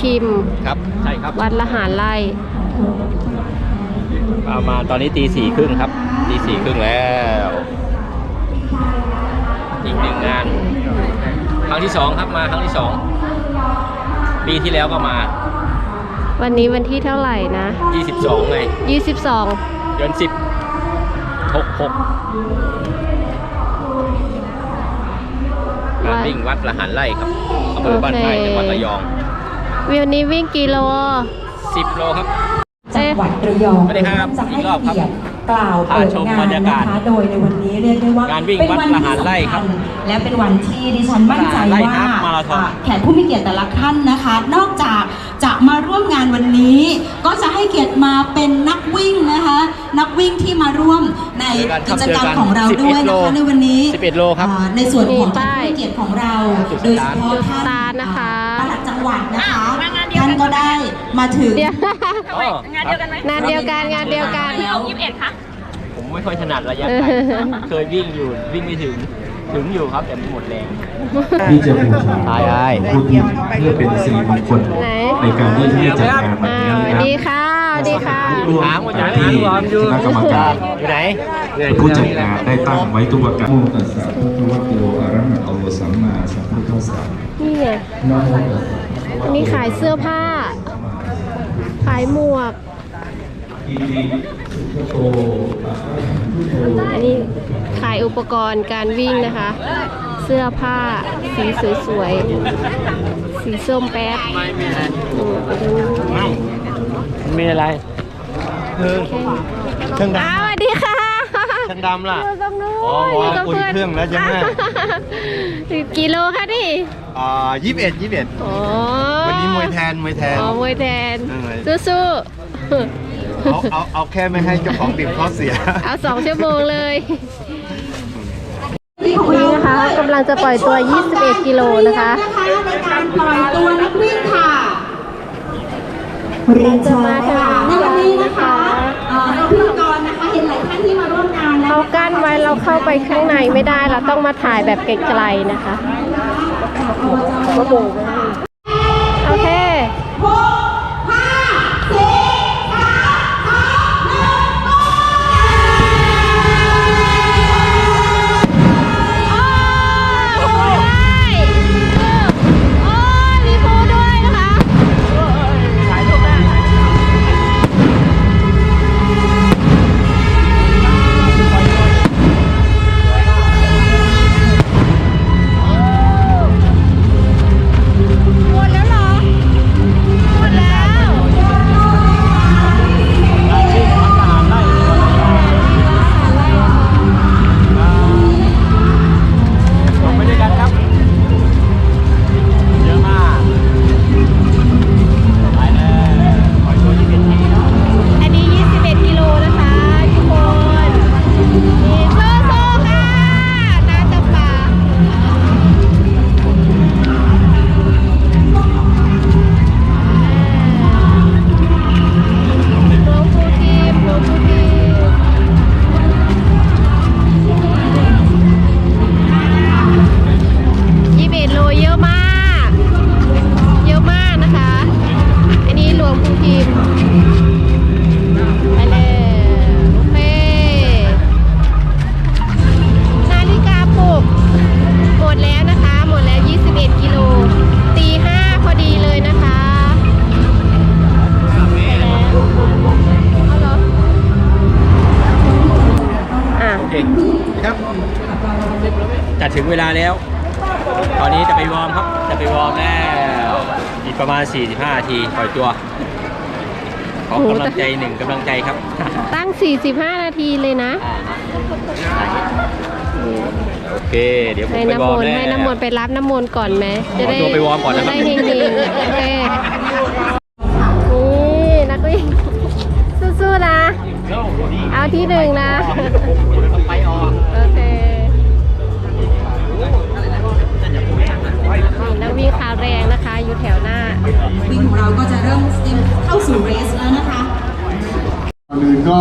หลวงปู่ทิม ครับ ใช่ครับวัดละหารไร่ประมาณตอนนี้ตีสี่ครึ่งครับตีสี่ครึ่งแล้วอีกหนึ่งงาน ครั้งที่สองครับมาครั้งที่สองปีที่แล้วก็มา วันนี้วันที่เท่าไหร่นะ 22ไง22 เดือนสิบหกหกงานวิ่งวัดละหันไร่ครับอำเภอบ้านไร่จังหวัดระยอง วันนี้วิ่งกิโล10โลครับ จังหวัดระยองสวัสดีครับจะให้อีกรอบครับเกียรติกล่าวพาเปิดชมงาบรนรยานะกาศคะโดยในวันนี้เรียกได้ว่าการวิ่งเป็นวัดวันละที่หารไร่สำครัคับญและเป็นวันที่ดิฉันมั่นใจไร่ว่าฮาล์ฟมาราธอนอะแขกผู้มีเกียรติแต่ละท่านนะคะ นอกจากจะมาร่วมงานวันนี้ ก็จะให้เกียรติมาเป็นนักวิ่งนะคะ นักวิ่งที่มาร่วมในกิจกรรมของเราด้วยนะคะในวันนี้11โลครับอ่าในส่วนของมีป้ายผู้มีเกียรติของเรา โดยเฉพาะท่านตาลนะคะปลัดจังหวัดนะคะท่าน ก็ได้มาถึงเดี๋ยวอ๋องานเดียวกันไหมงานเดียวกันงานเดียวกันเอายี่สิบเอ็ดค่ะผมไม่ค่อยถนัดระยะไกลเคยวิ่งอยู่วิ่งไม่ถึงถึงอยู่ครับแต่หมดแรงที่จะบูชาอายอายผู้ที่เพื่อเป็นสิริมงคลไหนในการที่ที่จะจัดงานวันอ่านี้สนะวัสดีค่ะสวัสดีค่ะรวมหางว่าจะที่หางรวมอยู่คณะกรรมการอยู่ไหนผู้จัดงานได้ตั้งไว้ทุกประการโมตัสสะภะคะวะโตอะระหะโตสัมมาสัมพุทธัสสะนี่ไง นะโมตัสสะอันนี้ขายเสื้อผ้า ขายหมวกอิติสุขโตอะระหะพุทโธอันนี้ขายอุปกรณ์การวิ่งนะคะ เสื้อผ้าสีสวยๆ สีส้มแป๊ดอืมไปดูมีอะไรเครื่องอ้าวสวัสดีค่ะเครื่องดำล่ะอยู่ตรงนู้นอ๋ออยู่กับอุ่นเพื่อนเครื่องแล้วใช่ไหมกิโลค่ะนี่ อ่ายี่สิบเอ็ดยี่สิบเอ็ดอ๋อวันนี้มวยแทนมวยแทน อ๋อมวยแทนนั่นเลยสู้เอาเอาเอาแค่ไม่ให้เจ้าของดื่มเขาเสียๆเอาสองชั่วโมงเลยนี่นะคะกำลังจะปล่อยตัว 21 กิโลนะคะในการปล่อยตัวนักวิ่งค่ะเรียนเชิญค่ะในวันนี้นะคะเอ่อเราพิธีกรนะคะเห็นหลายท่านที่มาร่วมงานแล้วเขากั้นไว้เราเข้าไปข้างในไม่ได้เราต้องมาถ่ายแบบไกลๆนะคะ โอ ถึงเวลาแล้ว ตอนนี้จะไปวอร์มครับ จะไปวอร์มแล้วอีกประมาณ 45นาทีปล่อยตัว ขอกำลังใจหนึ่งกำลังใจครับตั้ง 45 นาทีเลยนะ โอเค เดี๋ยวผมให้ไปน้ำวมอร์มนต์แล้วให้น้ำมนต์ไปรับน้ำมนต์ก่อนไหมจะได้ขอตัวไปวอร์มก่อนนะครับจได้เฮงๆโอเคนี่นักวิ่งสู้ๆนะ เอาที่หนึ่งนะ วิ่งขาแรงนะคะ อยู่แถวหน้า วิ่งของเราก็จะเริ่มเข้าสู่เรสแล้วนะคะก่อนอื่นก็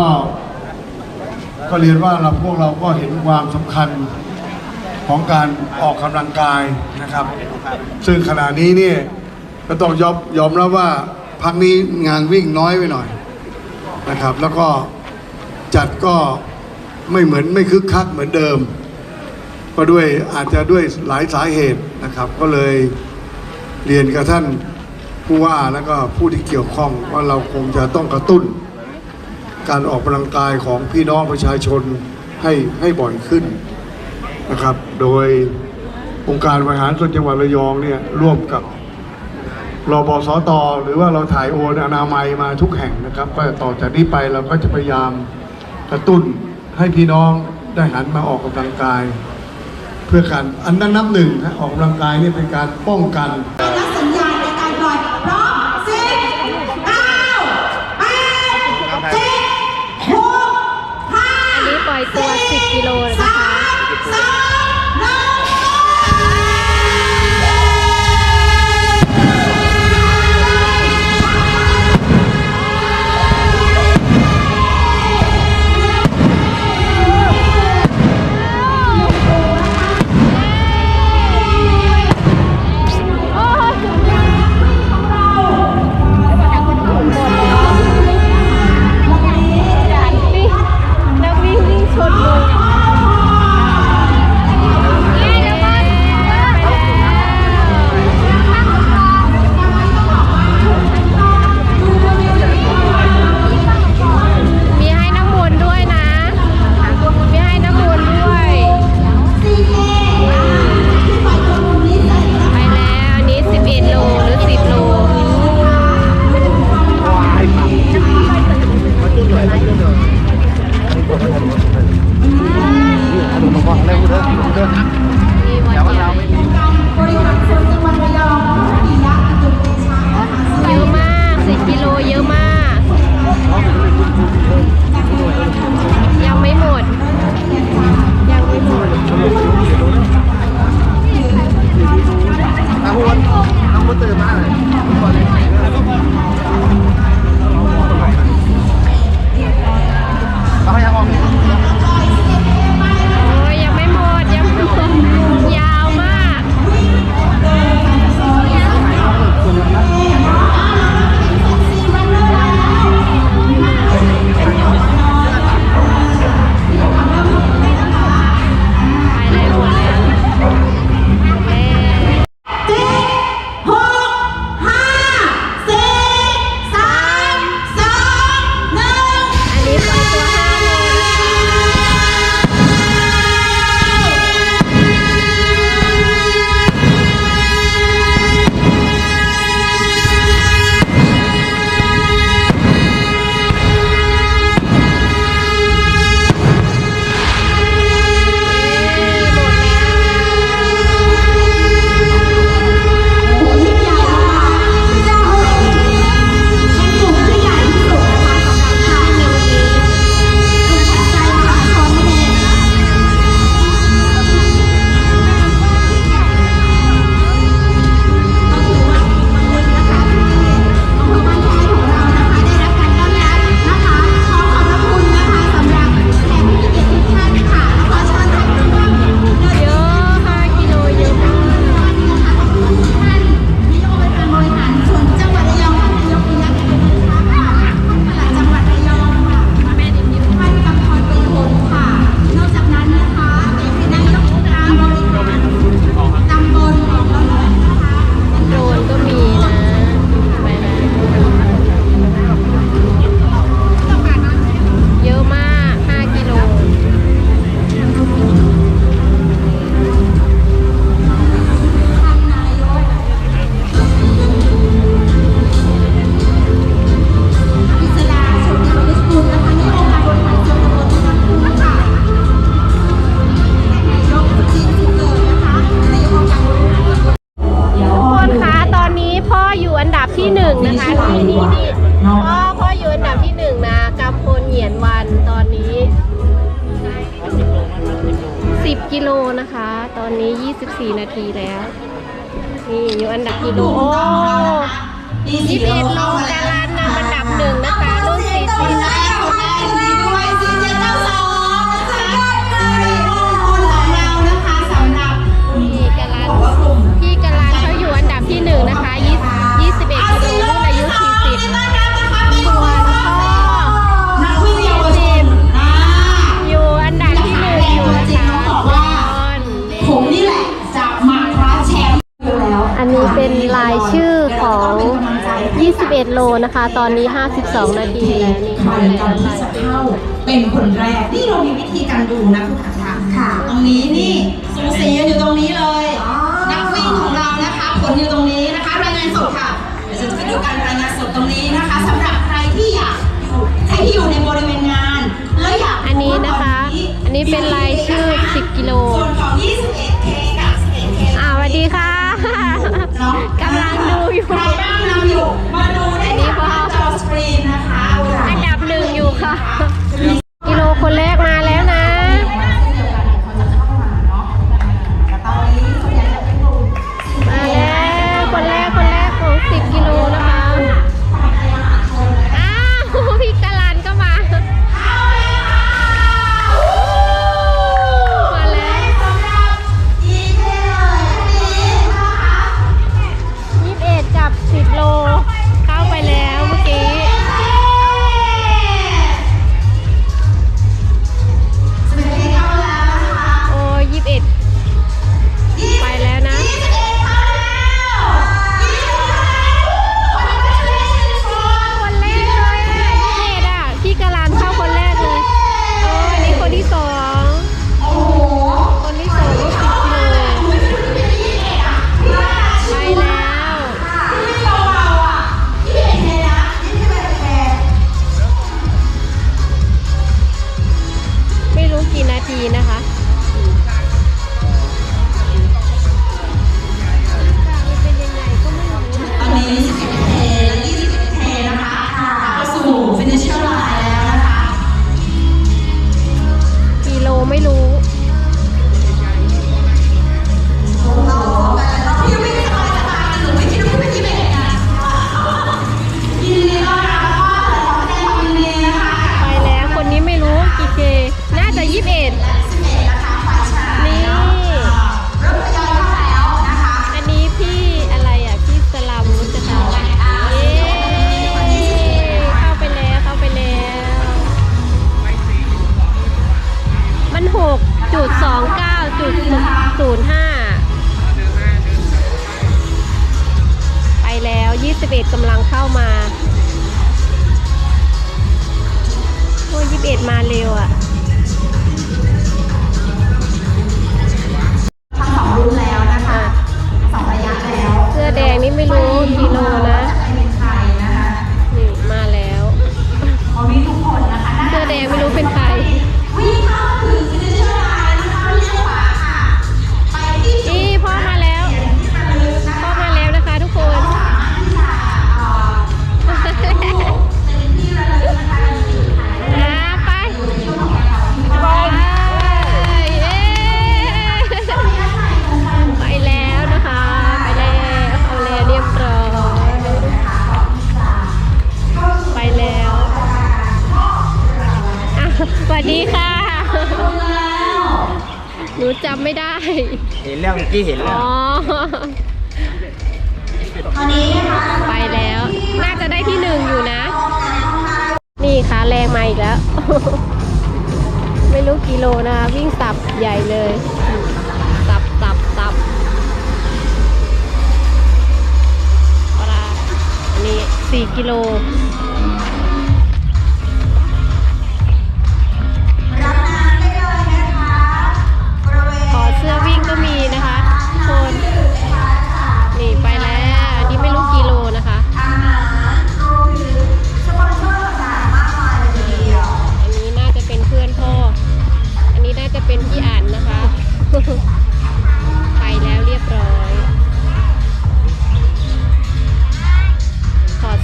ก็เรียนว่าเราพวกเราก็เห็นความสำคัญของการออกกำลังกายนะครับ ซึ่งขณะนี้เนี่ยก็ต้องยอมยอมรับว่าพักนี้งานวิ่งน้อยไปหน่อยนะครับ แล้วก็จัดก็ไม่เหมือนไม่คึกคักเหมือนเดิม ก็ด้วยอาจจะด้วยหลายสาเหตุนะครับ ก็เลย เรียนกับท่านผู้ว่าแล้วก็ผู้ที่เกี่ยวข้องว่าเราคงจะต้องกระตุ้น การออกกำลังกายของพี่น้องประชาชนให้ให้บ่อยขึ้นนะครับ โดยองค์การบริหารส่วนจังหวัดระยองเนี่ยร่วมกับรบสตหรือว่าเราถ่ายโอนอนามัยมาทุกแห่งนะครับ ก็ต่อจากนี้ไปเราก็จะพยายามกระตุ้นให้พี่น้องได้หันมาออกกำลังกาย เพื่อการอันนั้นนับหนึ่งนะออกกำลังกายนี่เป็นการป้องกัน 11 โลนะคะ ตอนนี้ 52 นาทีแทางตอนที่จะเข้าเป็นคนแรก นี่เรามีวิธีการดูนะคุณอาชาค่ะ ตรงนี้นี่สูสีอยู่ตรงนี้เลย นักวิ่งของเรานะคะ ผลอยู่ตรงนี้นะคะรายงานสดค่ะเดี๋ยวจะไปดูการรายงานสดตรงนี้นะคะสำหรับใครที่อยากใครที่อยู่ในบริเวณงาน แล้วอยากอันนี้นะคะ อันนี้เป็นรายชื่อ 10 กิโลส่วนของ 21K กับ 11K อ่าสวัสดีค่ะกำลังดูอยู่ใครบ้างนำอยู่ ไม่รู้กิโลนะวิ่งตับใหญ่เลยตับตับตับปลาอันนี้สี่กิโลขอเสื้อวิ่งก็มี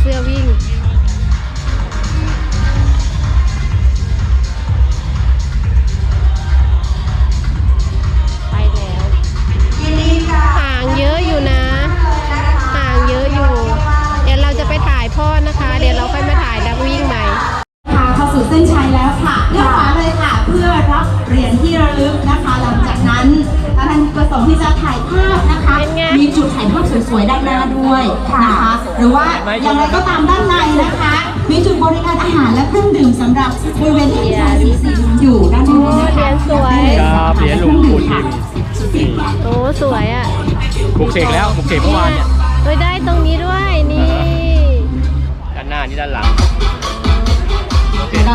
fui ao Big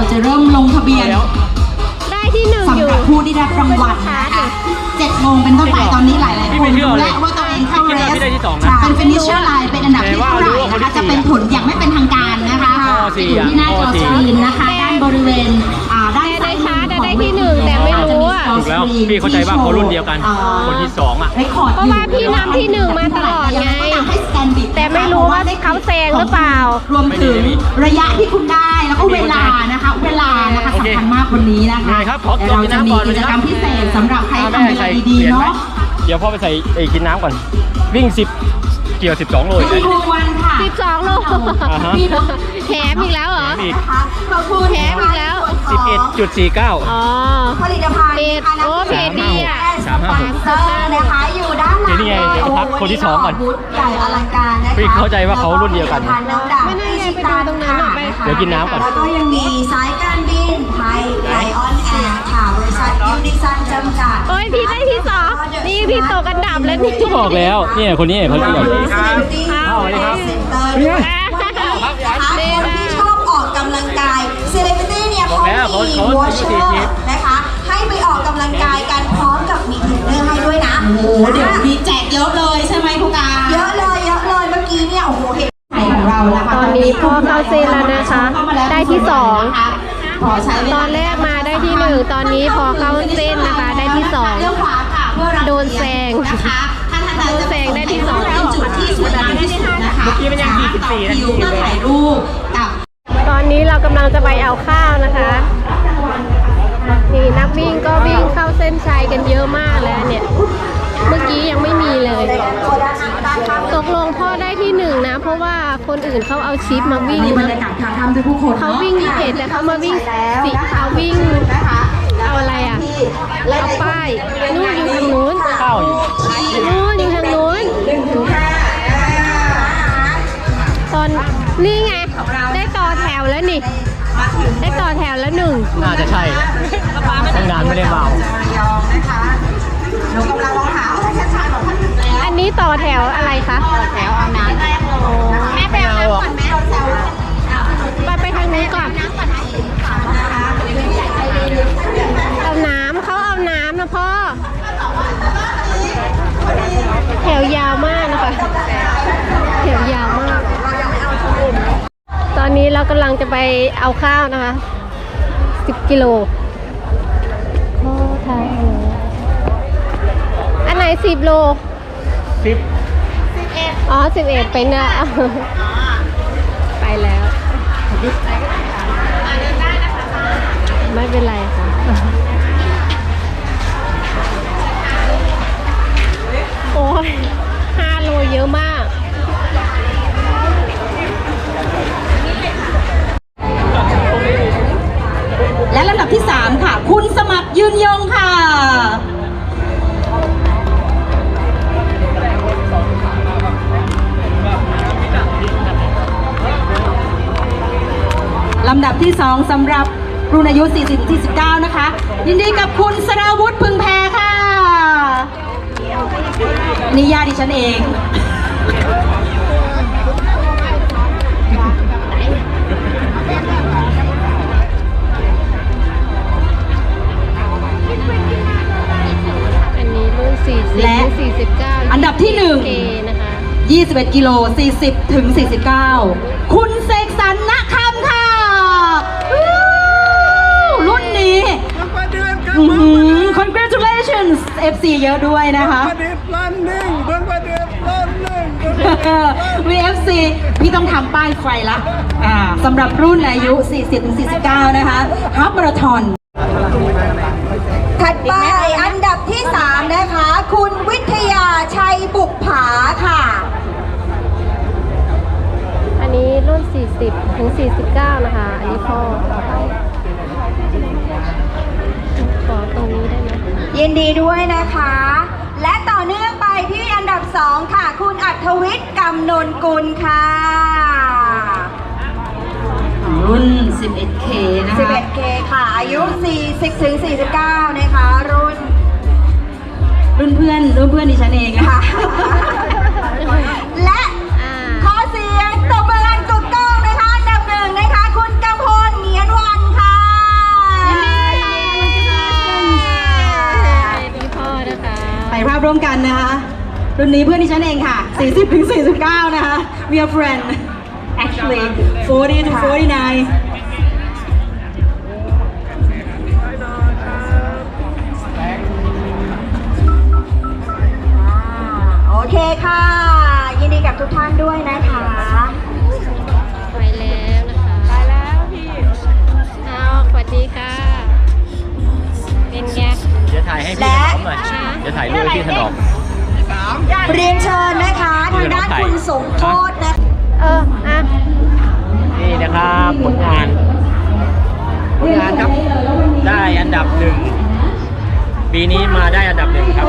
เคเราจะเริ่มลงทะเบียนแล้วได้ที่หนึ่งอสำยู่หรับผู้ที่ได้รางวัลนะคะเจ็ดโมงเป็นต้นไปตอนนี้หลายๆพี่คไม่นเชื่อรู้เลยแล้วว่าตัวเองเข้าพี่เรคิดว่าสพี่ได้ที่สองนะเป็นฟินิชเชอร์ไลน์เป็นอันดับที่เท่าไหร่แต่ว่ารู้ว่าคนที่นะคะจะเป็นผลอย่างไม่เป็นทางการนะคะข้อสี่อยู่ที่หน้าจอข้อสี่สกรีนนะคะด้านบริเวณอ่าด้านซ้ายมือแต่ของได้ที่หนึ่งแต่ไม่รู้อะถูกแล้วพี่เข้าใจว่าเขารุ่นเดียวกันคนที่สองอะเรคคอร์ดเพราะว่าพี่นำที่หนึ่งมาตลอดไงให้สแก นบิดแต่ไม่รู้ว่าเขาแซงหรือเปล่า รวมถึงระยะที่คุณได้แล้วก็เวลานะคะ เวลานะคะโอเคสำคัญมากวันนี้นะคะยังไงครับขอเดี๋ยวเราจะมีขอกิกินจน้ำก่อนกรรมพิเศษสำหรับใครอ่าทำเวลาดีๆเนาะเดี๋ยวพ่อไปใส่ไอ้กินน้ำก่อน วิ่งสิบเกี่ยวสิบสองโลขอบคุณวันค่ะ12โลอ่าฮะแถมอีกแล้วเหรออีกขอบคุณแถมอีกแล้วสิบเอ็ดจุดสี่เก้าอ๋อผลิตภัณฑ์เพจโอ้เพจดีอะ สามห้าหกเซอร์นะคะอยู่ด้านหลังเดี๋ยวนี่ไงเดี๋ยวพักคนที่สองก่อนบูธใหญ่อลังการนะคะพี่เข้าใจว่าเขารุ่นเดียวกันไม่น่าไงไปดูตรงนั้นหน่อยไปเดี๋ยวกินน้ำก่อนแล้วก็ยังมีสายการบินไทยไลออนแอร์ค่ะบริษัทยูนิซันจำกัดโอ้ยพี่ได้ที่สองนี่พี่ตกกันดับแล้วนี่ก็บอกแล้วเนี่ยคนนี้เขาเรียกเอาสวัสดีครับเซ็นเตอร์ด้วยนะคะคนที่ชอบออกกำลังกายเซเลบริตี้เนี่ยบอกแล้วเขามีเขาเขาวอชเชอเขาสี่ทิปร์นะคะให้ไปออกกำลังกาย โอ้โหเดี๋ยวมีแจกเยอะเลยใช่ไหมคุณกาเยอะเลยเยอะเลยเมื่อกี้เนี่ยโอ้โหเห็นของเรานะคะตอนนี้พ่อเข้าเส้นแล้วนะคะ ได้ที่สองขอใช้เวตลาอนแรกมาได้ที่หนึ่งตอนนี้พอเข้าเส้นนะคะ ได้ที่สองเลี้ยวขวาค่ะเพื่อรับโดนแซงนะคะท่านท่านใดโดนแซงได้ที่สองเป็นจุดที่สวยงามที่สุดนะคะเมื่อกี้มันยัง44นาทีเพื่อถ่ายรูปกับตอนนี้เรากำลังจะไปเอาข้าวนะคะนี่นักวิ่งก็วิ่งเข้าเส้นชัยกันเยอะมากแล้วเนี่ย เมื่อกี้ยังไม่มีเลย ตกลงพ่อได้ที่หนึ่งนะ เพราะว่าคนอื่นเขาเอาชิปมาวิ่งนี่บรมารยากาศทางทำด้วยผู้คนเขาวิ่งยี่สิบแต่เขามาวิ่งสิเอาวิ่งนะคะเอาอะไรอะเอาป้ายนู่นอยู่ทางนู้นข้าวอยู่นู่นอยู่ทางนู้นตอนนี่ไง ได้ต่อแถวแล้วนี่ ได้ต่อแถวแล้วหนึ่งน่าจะใช่ตั้งนานไม่ได้เมา ระยองนะคะหนูกำลังมองหาว่าท่านชายบอกท่านถึงแล้วอันนี้ต่อแถวอะไรคะแถวเอาน้ำแม่แม่ไปเอาน้ำก่อนแม่ไปไปทางนี้ก่อนเอาน้ำเขาเอาน้ำนะพ่อ แถวยาวมากนะคะ แถวยาวมาก ตอนนี้เรากำลังจะไปเอาข้าวนะคะ 10 กิโลข้อทางอัน ไหน10โลสิบอ๋อ11เป็นอะไปแล้วไม่เป็นไรค่ะโอ้ย5โลเยอะมากและลำดับที่ 3 ค่ะ คุณสมัครยืนยงค่ะ ลำดับที่ 2สำหรับรุ่นอายุ 40-49 นะคะ ยินดีกับคุณสราวุธพึงแพรค่ะ นี่ญาติดิฉันเอง อันนี้รุ่น40และ49อันดับที่หนึ่งเคนะคะ21 กิโล 40 ถึง 49 คุณเสกสรรณคำค่ะวู้รุ่นนี้ อื้อหือ congratulations FC เยอะด้วยนะคะมี FC พี่ต้องทำป้ายไฟละอ่าสำหรับรุ่นอายุ 40-49 นะคะฮับมาราธอน ถัดไปอันดับที่ 3 นะคะ คุณวิทยาชัยบุกผาค่ะ อันนี้รุ่น 40 ถึง 49 นะคะ อันนี้พ่อขอตรงนี้ได้ไหม ยินดีด้วยนะคะ และต่อเนื่องไปที่อันดับ2ค่ะ คุณอัธวิทย์กำนนกุลค่ะรุ่น 11K นะคะ 11K ค่ะ อายุ 40ถึง49 นะคะ รุ่น รุ่นเพื่อน รุ่นเพื่อนดิฉันเองนะคะ ภาพร่วมกันะคะ รุ่นนี้เพื่อนที่ฉันเองค่ะ 40ถึง49 นะคะ we are friend actually 40 to 49โอเคค่ะ ยินดีกับทุกท่านด้วยนะคะ ถ่ายให้พี่ถนอมหน่อยและเดี๋ยวถ่ายรูปให้พี่ถนอม เรียนเชิญนะคะทางด้านคุณสมโพธนะเอออะนี่นะครับผลงานผลงานครับ ได้อันดับหนึ่งปีนี้มาได้อันดับหนึ่งครับ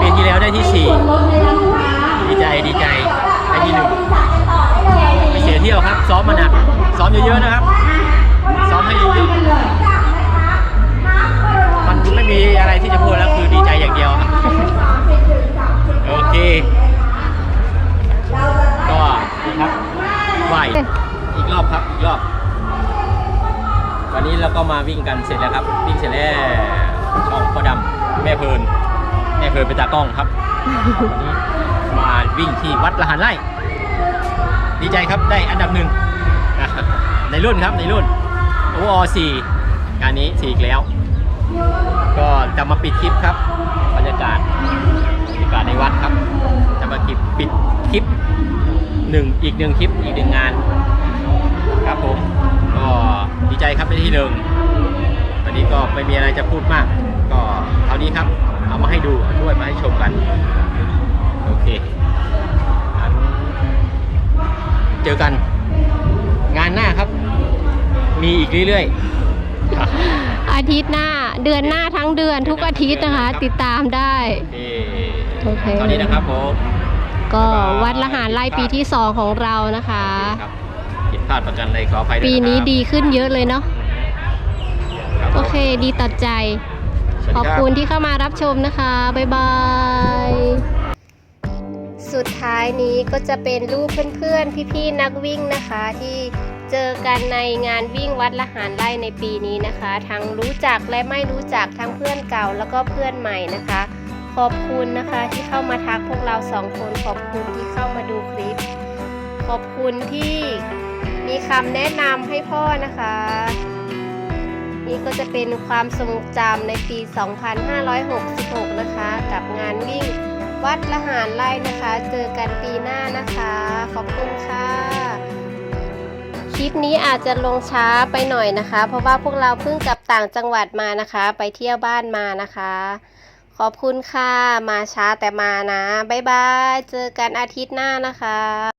ปีที่แล้วได้ที่สี่ดีใจดีใจได้ที่หนึ่งไม่เสียเที่ยวครับ ซ้อมมาหนักซ้อมเยอะๆนะครับ ซ้อมให้เยอะๆมัน ไม่มีอะไรที่จะพูดแล้วคือดีใจอย่างเดียวครับโอเค ก็นี่ครับไหวอีกรอบครับ อีกรอบ วันนี้เราก็มาวิ่งกันเสร็จแล้วครับ วิ่งเสร็จแล้วช่องพ่อดำแม่เพลินแม่เพลินเป็นตากล้องครับวันนี้มาวิ่งที่วัดละหันไร่ดีใจครับได้อันดับหนึ่งในรุ่นครับในรุ่นโออสี่งานนี้สี่อีกแล้ว ก็จะมาปิดคลิปครับ บรรยากาศบรรยากาศในวัดครับ จะมาคลิปปิดคลิปหนึ่งอีกหนึ่งคลิปอีกหนึ่งงาน ครับผมก็ดีใจครับได้ที่หนึ่งวันนี้ก็ไม่มีอะไรจะพูดมาก ก็เท่านี้ครับ เอามาให้ดูด้วยมาให้ชมกัน โอเคเจอกัน งานหน้าครับ มีอีกเรื่อยๆ อาทิตย์หน้าเดือนหน้าทั้งเดือนทุกอาทิตย์นะคะ ติดตามได้ โอเค ตอนนี้นะครับผมก็วัดละหารไล่ปีที่2ของเรานะคะครับผิดพลาดประกันใดขออภัยด้วยปีนี้ะรับดีขึ้นเยอะเลยเนาะครับผมโอเคดีตัดใจสวัสขดีอบรัคุณที่เข้ามารับชมนะคะ บ๊ายบาย สุดท้ายนี้ก็จะเป็นรูปเพื่อนๆ พี่ๆ นักวิ่งนะคะที่ เจอกันในงานวิ่งวัดละหารไร่ในปีนี้นะคะ ทั้งรู้จักและไม่รู้จักทั้งเพื่อนเก่าแล้วก็เพื่อนใหม่นะคะ ขอบคุณนะคะที่เข้ามาทักพวกเราสองคนขอบคุณที่เข้ามาดูคลิป ขอบคุณที่มีคำแนะนำให้พ่อนะคะ นี่ก็จะเป็นความทรงจำในปี 2566 นะคะ กับงานวิ่งวัดละหารไร่นะคะ เจอกันปีหน้านะคะ ขอบคุณค่ะ คลิปนี้อาจจะลงช้าไปหน่อยนะคะ เพราะว่าพวกเราเพิ่งกลับต่างจังหวัดมานะคะ ไปเที่ยวบ้านมานะคะ ขอบคุณค่ะ มาช้าแต่มานะ บ๊ายบาย เจอกันอาทิตย์หน้านะคะ